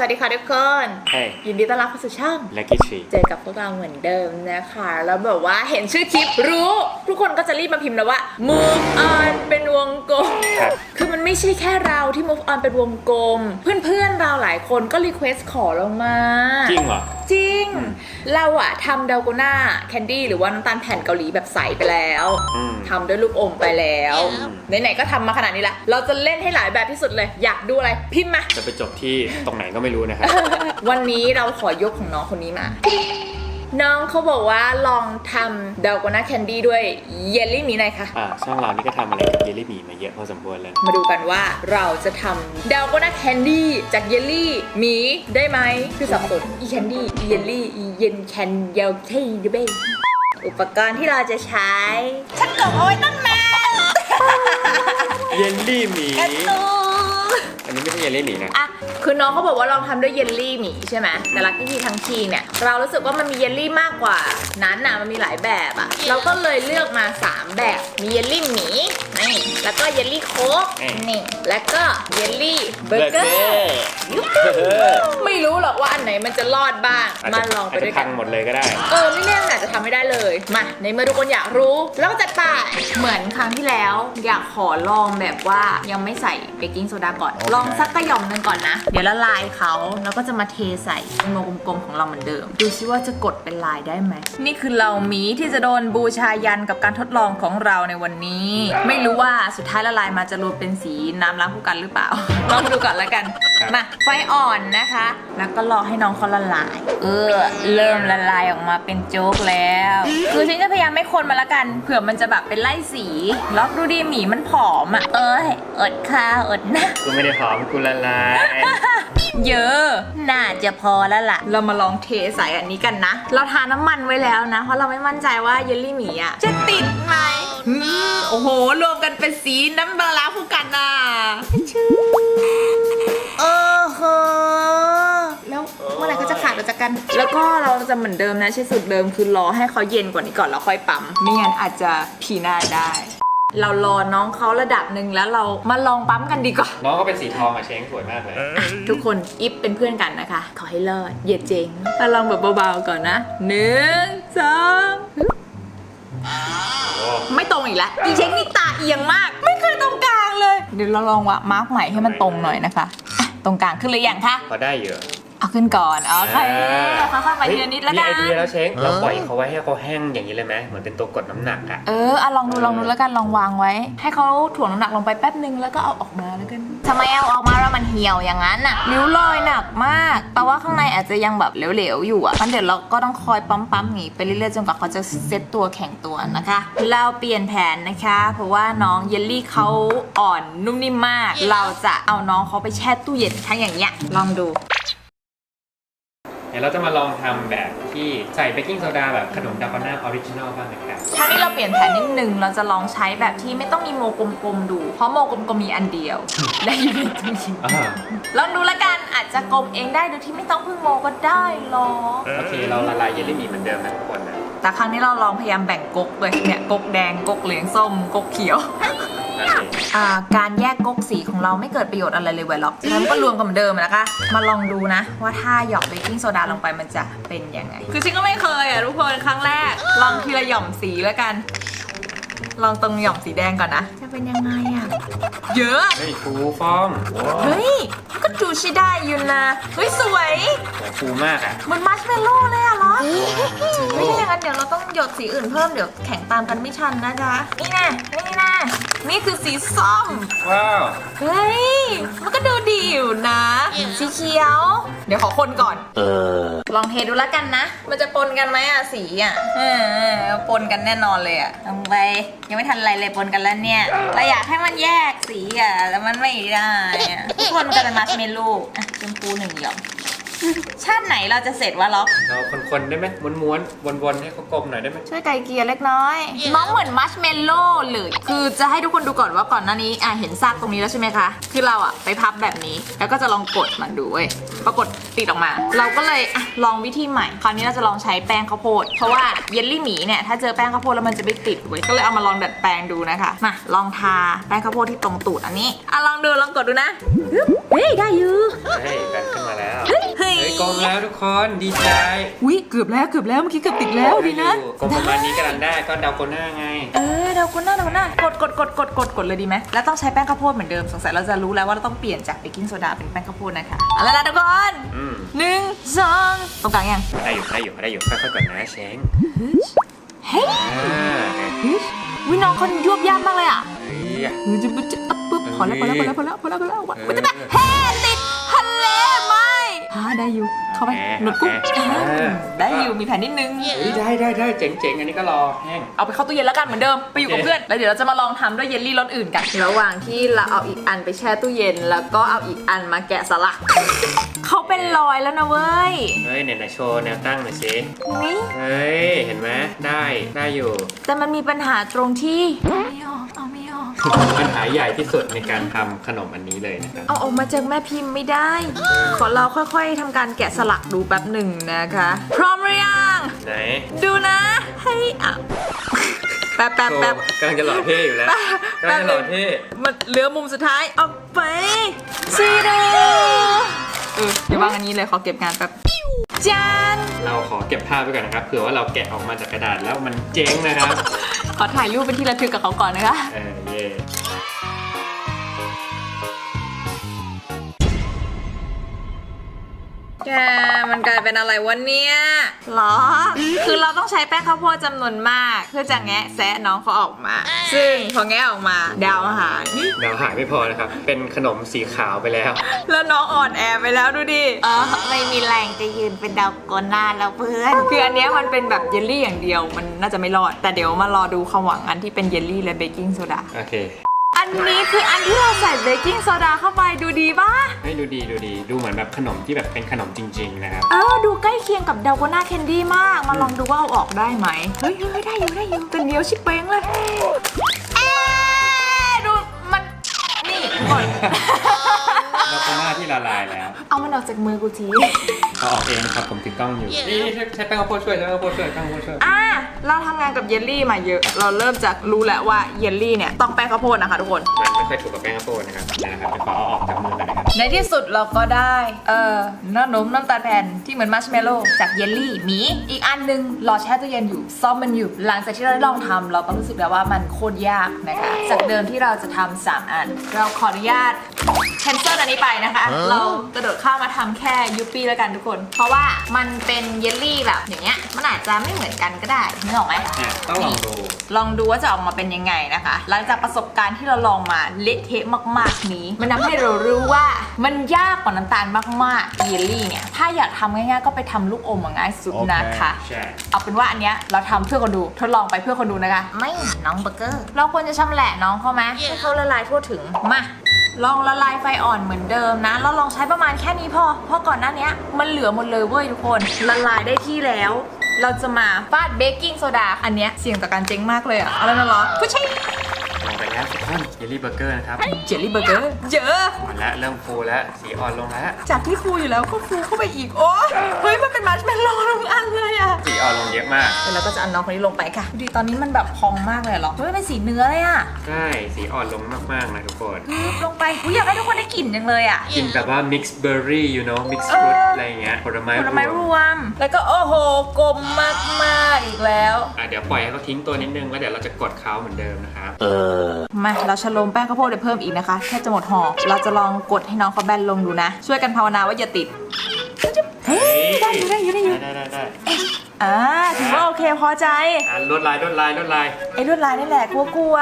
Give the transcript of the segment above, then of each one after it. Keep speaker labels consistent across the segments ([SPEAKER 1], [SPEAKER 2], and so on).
[SPEAKER 1] สวัสดีค่ะทุกคน
[SPEAKER 2] เฮ้ย
[SPEAKER 1] ยินดีต้อนรับเข้าสู่ช่อง
[SPEAKER 2] และกี้ทรี
[SPEAKER 1] เจอกับพวกเราเหมือนเดิมนะคะ แล้วแบบว่าเห็นชื่อคลิปรู้ ทุกคนก็จะรีบมาพิมพ์แล้วว่า move on เป็นวงกลม
[SPEAKER 2] ครับ
[SPEAKER 1] คือมันไม่ใช่แค่เราที่ move on เป็นวงกลม เพื่อนๆเราหลายคนก็รีเควสขอเรามา
[SPEAKER 2] จริงเหรอ
[SPEAKER 1] จริง เราอะทำดาโกน่าแคนดี้หรือว่าน้ำตาลแผ่นเกาหลีแบบใสไปแล้ว
[SPEAKER 2] อืม
[SPEAKER 1] ทำด้วยลูกอมไปแล้วไหนๆก็ทำมาขนาดนี้ละเราจะเล่นให้หลายแบบที่สุดเลย อยากดูอะไรพิมพ์มา
[SPEAKER 2] จะไปจบที่ตรงไหนก็ไม่รู้นะครับ
[SPEAKER 1] วันนี้เราขอยกของน้องคนนี้มา น้องเขาบอกว่าลองทำดาโกน่าแคนดี้ด้วยเยลลี่หมีหน่อยค่ะ
[SPEAKER 2] อ่าช่องเรานี่ก็ทำอะไรกับเยลลี่หมีมาเยอะพอสมควรเลย
[SPEAKER 1] มาดูกันว่าเราจะทำดาโกน่าแคนดี้จากเยลลี่หมีได้ไหมคือสับสนอีแคนดี้อีเยลลี่อีเยนแคนเยลเทย์เบอุปกรณ์ที่เราจะใช้ ฉันเก็บเอาไว้ตั้งนาน
[SPEAKER 2] เยลลี่หมี
[SPEAKER 1] การ์ตูน
[SPEAKER 2] อันนี้ไม่ใช่เยลลี่หมีนะ
[SPEAKER 1] อะ คือน้องเขาบอกว่าลองทำด้วยเยลลี่หมีใช่ไหมแต่ลักกี้ทีทั้งทีเนี่ย เรารู้สึกว่ามันมีเยลลี่มากกว่านั้นนะมันมีหลายแบบอะเราก็เลยเลือกมา3แบบมีเยลลี่หมี นี่แล้วก็เยลลี่โค้กนี่แล้วก็เยลลี่เบอร์เกอร์ยุบ
[SPEAKER 2] เออ
[SPEAKER 1] ไม่รู้หรอกว่าอันไหนมันจะรอดบ้าง
[SPEAKER 2] อาจ
[SPEAKER 1] มา
[SPEAKER 2] จะ
[SPEAKER 1] ลองไป
[SPEAKER 2] อาจ
[SPEAKER 1] ด้
[SPEAKER 2] จะ
[SPEAKER 1] วย
[SPEAKER 2] พั
[SPEAKER 1] กั
[SPEAKER 2] ง
[SPEAKER 1] น
[SPEAKER 2] หมดเลยก็ได้
[SPEAKER 1] เออไม่แน่มันอาจจะทำไม่ได้เลย มาในเมื่อทุกคนอยากรู้ แล้วก็จัดไปเหมือนครั้งที่แล้ว อยากขอลองแบบว่ายังไม่ใส่เบกกิ้งโซดาก่อนลองสักกระหย่อมหนึงก่อนนะ เดี๋ยวละลายเขาแล้วก็จะมาเทใส่โมกลมๆของเราเหมือนเดิม ดูซิว่าจะกดเป็นลายได้ไหม นี่คือเราหมีที่จะโดนบูชายันกับการทดลองของเราในวันนี้ ไม่รู้ว่าสุดท้ายละลายมาจะรวมเป็นสีน้ำล้างผู้กันหรือเปล่าลองมาดูก่อนแล้วกัน
[SPEAKER 2] ครับ
[SPEAKER 1] มาไฟอ่อนนะคะ แล้วก็รอให้น้องเขาละลาย เออ เริ่มละลายออกมาเป็นโจ๊กแล้ว คือฉันจะพยายามไม่คนมาละกัน เผื่อมันจะแบบเป็นไล่สีแล้วดูดีหมีมันผอมอะ เอ้ยอดข้าวอดนะ
[SPEAKER 2] กูไม่ได้หอมกูละลาย
[SPEAKER 1] เยอะ น่าจะพอแล้วล่ะ เรามาลองเทใส่อันนี้กันนะ เราทาน้ำมันไว้แล้วนะ เพราะเราไม่มั่นใจว่าเยลลี่หมีอะจะติดไหมอืมโอ้โห รวมกันเป็นสีน้ำปลาร้าคู่กันอะชื่อเอ แล้วก็เราจะเหมือนเดิมนะใช้สูตรเดิมคือรอให้เขาเย็นกว่านี้ก่อนแล้วค่อยปั๊มไม่งั้นอาจจะพีหน้าได้ เรารอน้องเขาระดับหนึ่งแล้วเรามาลองปั๊มกันดีกว่า
[SPEAKER 2] น้องก็เป็นสีทองอะเช้งสวยมากเลย
[SPEAKER 1] ทุกคนอิฟเป็นเพื่อนกันนะคะ ขอให้รอดอย่าเจ๊งมาลองแบบเบาๆก่อนนะหนึ่งสองไม่ตรงอีกแล้วอีเช็คนี่ตาเอียงมาก ไม่เคยตรงกลางเลย เดี๋ยวเราลองวะมาร์กใหม่ให้มันตรงหน่อยนะคะอะตรงกลางขึ้นหรือยังคะ
[SPEAKER 2] พอได้เยอะ
[SPEAKER 1] เอาขึ้นก่อนโอเคค่อยๆไปทีละนิดแล้ว
[SPEAKER 2] มี
[SPEAKER 1] กั
[SPEAKER 2] ไอนเดียแล้วเช้งเราปล่อยเขาไว้ให้เขาแห้งอย่างนี้เลยไหมเหมือนเป็นตัวกดน้ำหนักอะ
[SPEAKER 1] เอออะลองดูลองดูแล้วกันลองวางไว้ ให้เขาถ่วงน้ำหนักลงไปแป๊บนึงแล้วก็เอาออกมาแล้วกันทำไมเอาออกมาแล้วมันเหี่ยวอย่างนั้นอะริ้วรอยหนักมากแปลว่าข้างในอาจจะยังแบบเหลวๆอยู่อะงั้นเดี๋ยวเราก็ต้องคอยปั๊มปั๊มๆอย่างงี้ไปเรื่อยๆจนกว่าเขาจะเซ็ตตัวแข็งตัวนะคะ เราเปลี่ยนแผนนะคะ เพราะว่าน้องเยลลี่เขาอ่อนนุ่มนิ่มมาก เราจะเอาน้องเขาไปแช่ตู้เย็นทั้งอย่างเงี้ยลองดู
[SPEAKER 2] เดี๋ยวเราจะมาลองทำแบบที่ใส่เบกกิ้งโซดาแบบขนมดาคอน่าออริจินอลบ้างนะครับ
[SPEAKER 1] ครั้งนี้เราเปลี่ยนแผนนิดนึง เราจะลองใช้แบบที่ไม่ต้องมีโมกลมๆดู เพราะโมกลมๆมีอันเดียว และอยู่ในตู้เย็น
[SPEAKER 2] อ่า
[SPEAKER 1] ลองดูละกันอาจจะกลมเองได้โดยที่ไม่ต้องพึ่งโมก็ได้หรอก
[SPEAKER 2] โอเค เราละลายเยลลี่หมีเหมือนเดิมนะทุกคนนะ
[SPEAKER 1] แต่ครั้งนี้เราลองพยายามแบ่งก๊กเลยเนี่ยก๊กแดงก๊กเหลืองส้มก๊กเขียว
[SPEAKER 2] โอเค
[SPEAKER 1] อ่าการแยกก๊กสีของเราไม่เกิดประโยชน์อะไรเลยเว้ยหรอกฉะนั้นก็รวมกันเหมือนเดิมนะคะ มาลองดูนะ ว่าถ้าหยอกเบกกิ้งโซดาลงไปมันจะเป็นยังไง คือฉันก็ไม่เคยอะทุกคนครั้งแรก ลองทีละหย่อมสีแล้วกัน ลองตรงหย่อมสีแดงก่อนนะ จะเป็นยังไงอะ เยอะ
[SPEAKER 2] เฮ้ยฟูฟ้องว้าว
[SPEAKER 1] เฮ้ย ก็ ดูใช้ได้อยู่นะ เฮ้ย สวย
[SPEAKER 2] โหฟูมากอะ
[SPEAKER 1] เหมือนมัชเมลโล่เลยอะเหรอไม่ใช่อย่างนั้นเดี๋ยวเราต้องหยดสีอื่นเพิ่มเดี๋ยวแข่งตามกันไม่ทันนะจ๊ะ นี่แน่นี่แน่นี่คือสีส้ม
[SPEAKER 2] ว้าว
[SPEAKER 1] เฮ้ย มันก็ดูดีอยู่นะ สีเขียว เดี๋ยวขอคนก่อน
[SPEAKER 2] เออ
[SPEAKER 1] ลองเทดูแล้วกันนะ มันจะปนกันไหมอะสีอะเออปนกันแน่นอนเลยอะลงไปยังไม่ทันอะไรเลยปนกันแล้วเนี่ยเราอยากให้มันแยกสีอะแล้วมันไม่ได้อะทุกคนมันจะเป็นมัชเมลโล่อะชมพูหนึ่งหยอมชาติไหนเราจะเสร็จวะล็อก
[SPEAKER 2] เราคนๆได้ไหมม้วนๆวนๆให้เขากลมหน่อยได้ไหม
[SPEAKER 1] ช่วยไกลเกลียเล็กน้อยน้องเหมือนมัชเมลโล่เลยคือจะให้ทุกคนดูก่อนว่าก่อนหน้านี้อะเห็นซากตรงนี้แล้วใช่ไหมคะ คือเราอะไปพับแบบนี้ แล้วก็จะลองกดมันดูเว้ยปรากฏติดออกมา เราก็เลยอะลองวิธีใหม่ คราวนี้เราจะลองใช้แป้งข้าวโพด เพราะว่าเยลลี่หมีเนี่ยถ้าเจอแป้งข้าวโพดแล้วมันจะไม่ติดเว้ยก็เลยเอามาลองดัดแปลงดูนะคะมาลองทาแป้งข้าวโพดที่ตรงตูดอันนี้อะลองดูลองกดดูนะฮึบเฮ้ยได้อยู่
[SPEAKER 2] เฮ้ยแบนขึ้นมาแล้ว
[SPEAKER 1] เฮ้
[SPEAKER 2] กลมแล้วทุกคนดีใจ
[SPEAKER 1] อุ้ยเกือบแล้วเกือบแล้วเมื่อกี้เกือบติดแล้วดีนะ
[SPEAKER 2] อยู่กลมประมาณนี้กำลังได้ก็เดาโกน่าไง
[SPEAKER 1] เออเดาคนหน้าเดาคนหน้ากดกดกดกดกดกดเลยดีไหมแล้วต้องใช้แป้งข้าวโพดเหมือนเดิมสงสัยเราจะรู้แล้วว่าเราต้องเปลี่ยนจากเบกกิ้งโซดาเป็นแป้งข้าวโพดนะคะเอาละนะทุกคน
[SPEAKER 2] อืม
[SPEAKER 1] หนึ่งสองตรงกลางยัง
[SPEAKER 2] ได้อยู่ได้อยู่ได้อยู่ค่อยๆก่อนนะเช้ง
[SPEAKER 1] เฮ้ย
[SPEAKER 2] อ่า
[SPEAKER 1] วิน้องคนยวบยากมากเลยอะ
[SPEAKER 2] เฮ้ย
[SPEAKER 1] เออจะปุ๊บจะปุ๊บ พอแล้วพอแล้วพอแล้วพอแล้วพอแล้วพอแล้ว
[SPEAKER 2] เออ
[SPEAKER 1] มันจะแบบเฮ้ติดทะเลไหมอ่าได้อยู่เข้าไป
[SPEAKER 2] โอเค
[SPEAKER 1] หนุดกุ้ง
[SPEAKER 2] โอเค
[SPEAKER 1] อ่า
[SPEAKER 2] เออ
[SPEAKER 1] ได้อยู่มีแผ่นนิดนึง
[SPEAKER 2] เฮ้ยได้ได้ได้เจ๋งเจ๋งอันนี้ก็รอแห้ง
[SPEAKER 1] เอาไปเข้าตู้เย็นแล้วกันเหมือนเดิมไปอยู่กับ
[SPEAKER 2] โอเค
[SPEAKER 1] เพื่อนแล้วเดี๋ยวเราจะมาลองทำด้วยเยลลี่รสอื่นกันระหว่างที่เราเอาอีกอันไปแช่ตู้เย็น แล้วก็เอาอีกอันมาแกะสลักเขาเป็นรอยแล้วนะเว้ย
[SPEAKER 2] เฮ้ยไหนๆโชว์แนวตั้งหน่อยสิ
[SPEAKER 1] นี่
[SPEAKER 2] เฮ้ย เห็นไหมได้ ได้อยู่
[SPEAKER 1] แต่มันมีปัญหาตรงที่เอาไม่ออกเอาไม่ออก
[SPEAKER 2] ปัญหาใหญ่ที่สุดในการทำขนมอันนี้เลยนะครับ
[SPEAKER 1] เอาออกมาจากแม่พิมพ์ไม่ได้ ขอเราค่อยๆทำการแกะสลักดูแป๊บหนึ่งนะคะ พร้อมหรือยัง
[SPEAKER 2] ไหน
[SPEAKER 1] ดูนะให้ยอะแป๊บแป๊บ
[SPEAKER 2] โช
[SPEAKER 1] แป๊บ
[SPEAKER 2] ว์กำลังจะหล่อเท่อยู่แล้วกำลังจะหล่อเท่
[SPEAKER 1] มันเหลือมุมสุดท้ายเอาไปซีดูเออเดี๋ยววางอันนี้เลยขอเก็บงานแป๊บจาน
[SPEAKER 2] เราขอเก็บภาพไว้ก่อนนะครับ เผื่อว่าเราแกะออกมาจากกระดาษแล้วมันเจ๊งนะครับ
[SPEAKER 1] ขอถ่ายรูปเป็นที่ระทึกกับเขาก่อนนะคะ
[SPEAKER 2] เออเย่
[SPEAKER 1] แกมันกลายเป็นอะไรวะเนี่ยหรอ คือเราต้องใช้แป้งข้าวโพดจำนวนมาก เพื่อจะแงะแซะน้องเขาออกมา ซึ่งพอแงะออกมาดาวหาย
[SPEAKER 2] ดาวหายไม่พอนะครับ เป็นขนมสีขาวไปแล้ว
[SPEAKER 1] แล้วน้องอ่อนแอไปแล้วดูดิ
[SPEAKER 3] เออไม่มีแรงจะยืนเป็นดาวโกนหน้าแล้วเพื่อน
[SPEAKER 1] คืออันเนี้ยมันเป็นแบบเยลลี่อย่างเดียวมันน่าจะไม่รอด แต่เดี๋ยวมารอดูความหวังอันที่เป็นเยลลี่และเบกกิ้งโซดา
[SPEAKER 2] โอเค
[SPEAKER 1] อันนี้คืออันที่เราใส่เบกกิ้งโซดาเข้าไปดูดีปะ
[SPEAKER 2] ให้ดูดีดูดีดูเหมือนแบบขนมที่แบบเป็นขนมจริง ๆ นะครับ
[SPEAKER 1] เออดูใกล้เคียงกับดาวโกน่าแคนดี้มาก มาลองดูว่าเอาออกได้ไหม เฮ้ยเฮ้ยได้อยู่ได้อยู่แต่เหนียวชิบเป้งเลยเอ๊ะดูมันนี่ก่อน
[SPEAKER 2] แล้วก็หน้าที่ละลายแล้ว
[SPEAKER 1] เอามันออกจากมือกูที
[SPEAKER 2] เอาออกเองนะครับผมติดกล้องอยู่นี่ใช้ใช้แป้งข้าวโพดช่วยใช้แป้งข้าวโพดช่วยแป้งข้าวโพดช่วย
[SPEAKER 1] อะเราทำงานกับเยลลี่มาเยอะ เราเริ่มจากรู้แล้วว่าเยลลี่เนี่ยต้องแป้งข้าวโพดนะคะทุกคน
[SPEAKER 2] มันไม่ค่อยถูกกับแป้งข้าวโพดนะครับนี่นะครับจะขอเอาออกจากมือกันนะครับ
[SPEAKER 1] ในที่สุดเราก็ได้ เอ่อน้ำนมน้ำตาลแผ่นที่เหมือนมัชเมลโล่จากเยลลี่หมี อีกอันหนึงรอแช่ตู้เย็นอยู่ ซ่อมมันอยู่ หลังจากที่เราได้ลองทำเราก็รู้สึกแล้วว่ามันโคตรยากนะคะ จากเดิมที่เราจะทำสามอัน เราขออนุญาตแคนเซิลอันนี้ไปนะคะ เรากระโดดเข้ามาทำแค่ยูปี้แล้วกันทุกคน เพราะว่ามันเป็นเยลลี่แบบอย่างเงี้ย มันอาจจะไม่เหมือนกันก็ได้นึกออกไหม
[SPEAKER 2] เนี่ยต้องลองดู
[SPEAKER 1] ลองดูว่าจะออกมาเป็นยังไงนะคะ หลังจากประสบการณ์ที่เราลองมาเละเทะมาก ๆ นี้ มันทำให้เรารู้ว่ามันยากกว่าน้ำตาลมากๆเยลลี่เนี่ย ถ้าอยากทำง่ายๆ ก็ไปทำลูกอมมาง่ายสุดนะคะ
[SPEAKER 2] ใช่
[SPEAKER 1] เอาเป็นว่าอันเนี้ยเราทำเพื่อคนดูทดลองไปเพื่อคนดูนะคะ
[SPEAKER 3] ไม่น้องเบอร์เกอร์
[SPEAKER 1] เราควรจะชำแหละน้องเขาไหมให้เขาละลายทั่วถึง มา ลองละลายไฟอ่อนเหมือนเดิมนะ เราลองใช้ประมาณแค่นี้พอ เพราะก่อนหน้านี้มันเหลือหมดเลยเว้ยทุกคน ละลายได้ที่แล้ว เราจะมาฟาดเบกกิ้งโซดา อันเนี้ยเสี่ยงต่อการเจ๊งมากเลยอะเอาแล้วนะเหรอผู้ชาย
[SPEAKER 2] ลงไป แล้วทุกคนเยลลี่เบอร์เกอร์นะครับ
[SPEAKER 1] เจลลี่เบอร์เกอร์เยอะ
[SPEAKER 2] อ่อนแล้วเริ่มฟูแล้วสีอ่อนลงแล้ว
[SPEAKER 1] จากที่ฟูอยู่แล้วก็ฟูเข้าไปอีกโอ้เฮ้ยมันเป็นมัชเมลโล่ทั้งอันเลยอะ
[SPEAKER 2] สีอ่อนลงเยอะมาก
[SPEAKER 1] เดี๋ยวเราก็จะเอาน้องคนนี้ลงไปค่ะดูดิตอนนี้มันแบบพองมากเลยเหรอเฮ้ยเป็นสีเนื้อเลยอะ
[SPEAKER 2] ใช่สีอ่อนลงมากๆนะทุกคน
[SPEAKER 1] ปึ๊บลงไปอุ๊ยอยากให้ทุกคนได้กลิ่นจังเลยอะ
[SPEAKER 2] กินแบบว่า mix berry you know mix
[SPEAKER 1] เออ
[SPEAKER 2] fruit อะไรอย่างเงี้ยผลไม้
[SPEAKER 1] ผลไม้
[SPEAKER 2] ร
[SPEAKER 1] ร
[SPEAKER 2] วม
[SPEAKER 1] วม แล้วก็โอ้โหกลมมากมากๆ อีกแล้ว
[SPEAKER 2] อะเดี๋ยวปล่อยให้เขาทิ้งตัวนิดนึงแล้วเดี๋ยวเราจะกดเขาเหมือนเดิมนะครับ
[SPEAKER 1] มาเราชะโลมแป้งข้าวโพดไปเพิ่มอีกนะคะแทบจะหมดห่อเราจะลองกดให้น้องเขาแบนลงดูนะ ช่วยกันภาวนาว่าอย่าติดเฮ้ยได้อยู่ได้อยู่ได้อยู่
[SPEAKER 2] ได้ได้ได้
[SPEAKER 1] อ่าถือว่าโอเคพอใจ
[SPEAKER 2] อะลวดลายลวดลายลวดลาย
[SPEAKER 1] ไอ้ลวดลายนี่แหละกลัวกลัว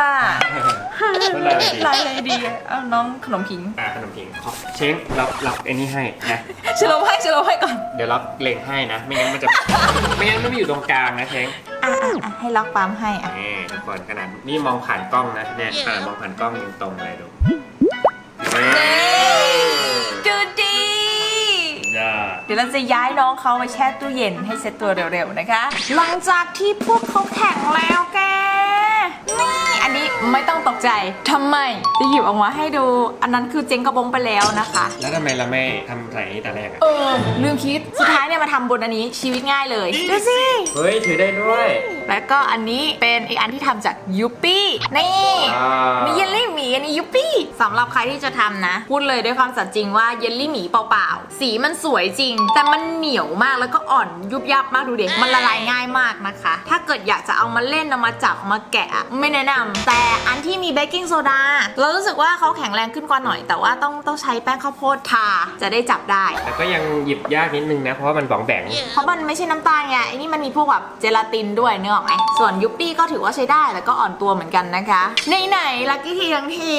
[SPEAKER 2] ลวดลายดี
[SPEAKER 1] ลายอะไรดีเอาน้องขนมผิง
[SPEAKER 2] อะขนมผิงขอเช้งรับรับไอ้นี่ให้นะ
[SPEAKER 1] ชะโลมให้ชะโลมให้ก่อน
[SPEAKER 2] เดี๋ยวรับเล็งให้นะไม่งั้นมันจะไม่งั้นมันไม่อยู่ตรงกลางนะเช้ง
[SPEAKER 1] อะอะอะให้ล็อกปั๊มให้อะ
[SPEAKER 2] นี่ทุกคนขนาดนี่มองผ่านกล้องนะเนี่ยขนาดมองผ่านกล้องยังตรงเลยดูนี่
[SPEAKER 1] ดูดี
[SPEAKER 2] ยอด
[SPEAKER 1] เดี๋ ยวเราจะย้ายน้องเขาไปแช่ตู้เย็นให้เซ็ตตัวเร็วๆนะคะ หลังจากที่พวกเขาแข็งแล้วแกนี่นี่ ไม่ต้องตกใจทำไม จะหยิบออกมาให้ดู อันนั้นคือเจ๊งกระบงไปแล้วนะคะ
[SPEAKER 2] แล้วทำไมเราไม่ทำใส่นี้แต่แรกอะ
[SPEAKER 1] เออ ลืมคิด สุดท้ายเนี่ยมาทำบนอันนี้ชีวิตง่ายเลย ดูสิ
[SPEAKER 2] เฮ้ย ถือได้ด้วย
[SPEAKER 1] แล้วก็อันนี้เป็นอีกอันที่ทำจากยูปี้ นี่
[SPEAKER 2] อ่ามี
[SPEAKER 1] มีเยลลี่หมีอันนี้ยูปี้สำหรับใครที่จะทำนะ พูดเลยด้วยความสัตย์จริงว่าเยลลี่หมีเปล่าๆ สีมันสวยจริง แต่มันเหนียวมากแล้วก็อ่อนยุบยับมากดูเด็กมันละลายง่ายมากนะคะ ถ้าเกิดอยากจะเอามาเล่นเอามาจับเอามาแกะอะไม่แนะนำแต่อันที่มีเบกกิ้งโซดาเรารู้สึกว่าเขาแข็งแรงขึ้นกว่าหน่อย แต่ว่าต้องต้องใช้แป้งข้าวโพดทาจะได้จับได้
[SPEAKER 2] แต่ก็ยังหยิบยากนิดนึงนะ เพราะว่ามันบ้องแบ่ง
[SPEAKER 1] เพราะมันไม่ใช่น้ำตาลไงไอ้นี่มันมีพวกแบบเจลาตินด้วยเนื้อออกไหมส่วนยุปปี้ก็ถือว่าใช้ได้แล้วก็อ่อนตัวเหมือนกันนะคะไหนไหนลักกี้ทีทั้งที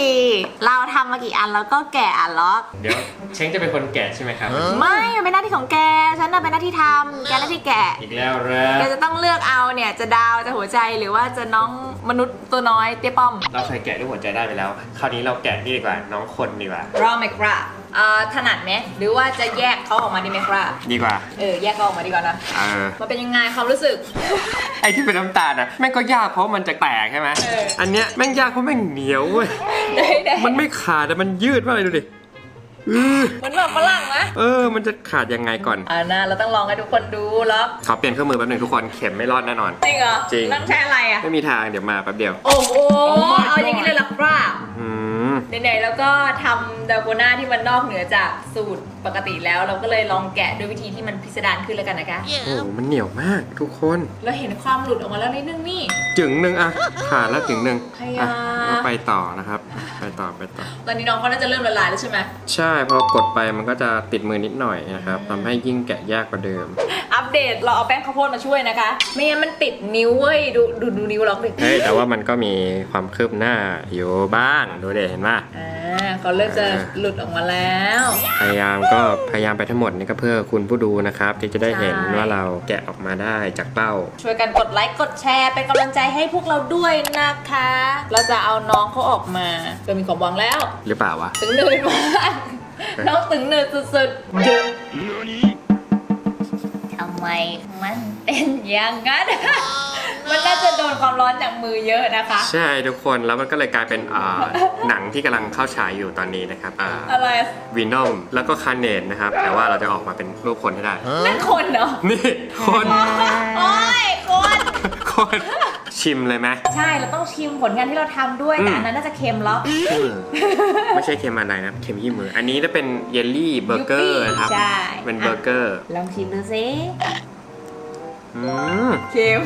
[SPEAKER 1] เราทำมากี่อันแล้วก็แกะอันล็อก
[SPEAKER 2] เดี๋ยวเช้งจะเป็นคนแกะใช่ไหมครับ
[SPEAKER 1] ไม่มันเป็นหน้าที่ของแกฉันน่ะเป็นหน้าที่ทำแกหน้าที่แกะ
[SPEAKER 2] อีกแล้วเหรอ
[SPEAKER 1] แกจะต้องเลือกเอาเนี่ยจะดาวจะหัวใจหรือว่าจะน้องมนุษย์ตัวน้อยเตี้ยป้อม
[SPEAKER 2] เราเคยแกะด้วยหัวใจได้ไปแล้ว คราวนี้เราแกะนี่ดีกว่า น้องคนดีกว่า
[SPEAKER 1] รอไหมครับเอ่อถนัดไหมหรือว่าจะแยกเขาออกมาดีไหมครับ
[SPEAKER 2] ดีกว่า
[SPEAKER 1] เออแยกเขาออกมาดีกว่านะ
[SPEAKER 2] เออ
[SPEAKER 1] มันเป็นยังไงความรู้สึก
[SPEAKER 2] ไอ้ที่เป็นน้ำตาลนะแม่งก็ยากเพราะมันจะแตกใช่ไหม
[SPEAKER 1] เออ
[SPEAKER 2] อั นเนี้ยแม่งยากเพราะแม่งเหนียวเว้ย
[SPEAKER 1] ได้ได้
[SPEAKER 2] มันไม่ขาดแต่มันยืดมากเลยดูดิ อือ
[SPEAKER 1] เหมือนแบบฝรั่งนะ
[SPEAKER 2] เออ มันจะขาดยังไงก่อน
[SPEAKER 1] อ่านะเราต้องลองให้ทุกคนดูแล้ว
[SPEAKER 2] ขอเปลี่ยนเครื่องมือแป๊บหนึงทุกคนเข็มไม่รอดแน่นอน
[SPEAKER 1] จริงเหรอ
[SPEAKER 2] จริง
[SPEAKER 1] ต้องใช้อะไรอะ
[SPEAKER 2] ไม่มีทางเดี๋ยวมาแป๊บเดียว
[SPEAKER 1] โอ้โห
[SPEAKER 2] Oh my
[SPEAKER 1] เอาอย่างนี้เลยเหรอครับ
[SPEAKER 2] อืม
[SPEAKER 1] ไหนๆแล้วก็ทำดาโกน่าที่มันนอกเหนือจากสูตร ปกติแล้วเราก็เลยลองแกะด้วยวิธีที่มันพิสดารขึ้นแล้วกันนะคะ
[SPEAKER 2] โอ้โหมันเหนียวมากทุกคน
[SPEAKER 1] เราเห็นความหลุดออกมาแล้วนิดนึงนี่
[SPEAKER 2] จึงหนึ่งอะขาดแล้วจึงหนึ่ง
[SPEAKER 1] พยายาม
[SPEAKER 2] อะแล้วไปต่อนะครับ ไปต่อไปต่อ
[SPEAKER 1] ตอนนี้น้องเขาน่าจะเริ่มละลายแล้วใช่ไหม
[SPEAKER 2] ใช่พอกดไปมันก็จะติดมือนิดหน่อยนะครับทำให้ยิ่งแกะยากกว่าเดิม
[SPEAKER 1] อัปเดตเราเอาแป้งข้าวโพดมาช่วยนะคะ ไม่งั้นมันติดนิ้วเว้ย ดูดูดูนิ้วล็อกดิ
[SPEAKER 2] เฮ้ยแต่ว่ามันก็มีความคืบหน้าอยู่บ้าง ดูเด็เห็นป่ะ
[SPEAKER 1] อ่าเขาเริ่มจะหลุดออกมาแล้ว
[SPEAKER 2] พยายามก็พยายามไปทั้งหมดนี่ก็เพื่อคุณผู้ดูนะครับ ที่จะได้เห็น
[SPEAKER 1] ใช่
[SPEAKER 2] ว่าเราแกะออกมาได้จากเป้า
[SPEAKER 1] ช่วยกันกดไลค์กดแชร์เป็นกำลังใจให้พวกเราด้วยนะคะ เราจะเอาน้องเขาออกมาเรามีความหวังแล้ว
[SPEAKER 2] หรือเปล่าวะ
[SPEAKER 1] ตึงเนินมากน้องตึงเนินสุดๆเยอะ
[SPEAKER 3] ทำไมมัน
[SPEAKER 1] เป็นอย่างนั้น มันน่าจะโดนความร้อนจากมือเยอะนะคะ
[SPEAKER 2] ใช่ทุกคนแล้วมันก็เลยกลายเป็นอ่าหนังที่กำลังเข้าฉายอยู่ตอนนี้นะครับอ่า
[SPEAKER 1] อะไร
[SPEAKER 2] วีนอมแล้วก็คาเนตนะครับ แต่ว่าเราจะออกมาเป็นรูปคนให้ได้
[SPEAKER 1] นั่นคนเหรอ
[SPEAKER 2] นี่คน
[SPEAKER 1] โอ้ยคน
[SPEAKER 2] คนชิมเลยไหม
[SPEAKER 1] ใช่เราต้องชิมผลงานที่เราทำด้วยแต่
[SPEAKER 2] อืม
[SPEAKER 1] อันนั้นน่าจะเค็มแล้ว
[SPEAKER 2] ขี้มือไม่ใช่เค็มอะไรนะเค็มยี่มือ อันนี้จะเป็นเยลลี่เบอร์เกอร์นะครับ
[SPEAKER 1] ใช่
[SPEAKER 2] เป็นเบอร์เกอร์
[SPEAKER 1] ลองชิมดูสิ
[SPEAKER 2] อืม
[SPEAKER 1] เค็ม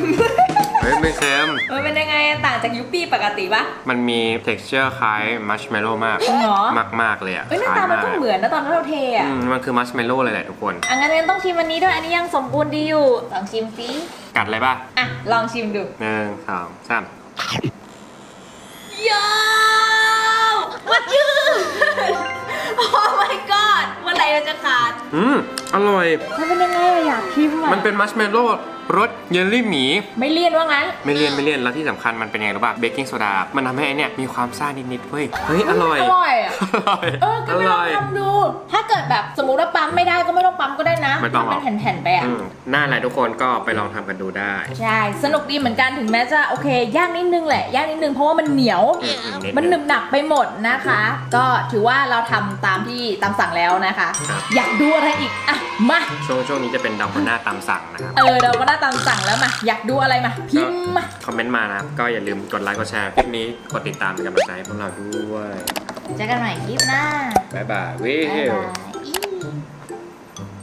[SPEAKER 2] เฮ้ยไม่เค็ม
[SPEAKER 1] มันเป็นยังไงต่างจากยูปี้ปกติปะ
[SPEAKER 2] มันมี texture คล้ายมัชเมลโล่มาก
[SPEAKER 1] จริงเหรอ
[SPEAKER 2] มากมากๆเลยอะ
[SPEAKER 1] เอ้ยหน้าตามันก็เหมือนนะตอนที่เราเทอะ
[SPEAKER 2] อืมมันคือมัชเมลโล่เลยแหละทุกคน
[SPEAKER 1] อังั้นต้องชิมอันนี้ด้วยอันนี้ยังสมบูรณ์ดีอยู่ลองชิมสิ
[SPEAKER 2] กัดเลยป่ะ
[SPEAKER 1] อะลองชิมดู
[SPEAKER 2] หนึ่งสองสาม
[SPEAKER 1] ยาวมันยืดโอ้ my god เมื่อไหร่เราจะขาด
[SPEAKER 2] อืมอร่อย
[SPEAKER 1] มันเป็นยังไงอะอยากชิมอะ
[SPEAKER 2] มันเป็นมัชเมลโล่ รสเยลลี่หมี
[SPEAKER 1] ไม่เลี่ยนว่างั้น
[SPEAKER 2] ไม่เลี่ยนไม่เลี่ยนแล้วที่สำคัญมันเป็นไงรู้ป่ะเบกกิ้งโซดา มันทำให้ไอเนี่ยมีความซ่านิดๆเฮ้ย เฮ้ยอร่อย
[SPEAKER 1] อร่อยอะ
[SPEAKER 2] อร่อย
[SPEAKER 1] เออก็ไม่ลองทำดูถ้าเกิด แบบสมมติว่าปั๊มไม่ได้ก็ไม่ต้องปั๊มก็ได้นะ
[SPEAKER 2] ไม่ต้องหรอก
[SPEAKER 1] ทำเป็นแผ่นๆไปอะ
[SPEAKER 2] อืมน่าอะไรทุกคนก็ไปลองทำกันดูได้
[SPEAKER 1] ใช่ สนุกดีเหมือนกันถึงแม้จะโอเคยากนิดนึงแหละยากนิดนึงเพราะว่ามันเหนียว
[SPEAKER 2] อืมอื
[SPEAKER 1] มันหนึบหนักไปหมดนะคะ ก็ถือว่าเราทำตามที่ตามสั่งแล้วนะคะ
[SPEAKER 2] ครับ
[SPEAKER 1] อยากดูอะไรอีกอะมา
[SPEAKER 2] ช่วงช่วงนี้จะเป็นดาวคนหน้าตามสั่งนะครับ
[SPEAKER 1] เออเราก็ได้ตามสั่งแล้วมาอยากดูอะไรมาพิมพ์มา
[SPEAKER 2] คอมเมนต์มานะครับ ก็อย่าลืมกดไลค์กดแชร์คลิปนี้กดติดตามเป็นกำลังใจให้พวกเราด้วย
[SPEAKER 3] เจอกันใหม่คลิปหน้า
[SPEAKER 2] บ๊ายบายวิ
[SPEAKER 3] บ๊าย
[SPEAKER 2] ว
[SPEAKER 3] บายอี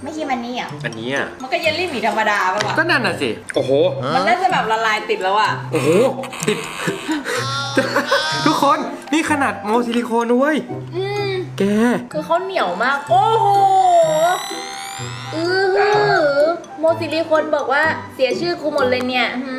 [SPEAKER 3] ไม่คิดวันนี้เหรอ
[SPEAKER 2] อันนี้อะ
[SPEAKER 1] มันก็เยลลี่หมีธรรมดาป่ะวะ
[SPEAKER 2] ก็นั่นน่ะสิ โอ้โห
[SPEAKER 1] มันน่าจะแบบละลายติดแล้วอะ
[SPEAKER 2] โอ้โห ติด ทุกคน นี่ขนาดโมซิลิโคนนะเว้ย
[SPEAKER 1] อืม
[SPEAKER 2] แก
[SPEAKER 1] คือเขาเหนียวมาก โอ้โห อือหือโมซิลิคนบอกว่าเสียชื่อกูหมดเลยเนี่ยหืม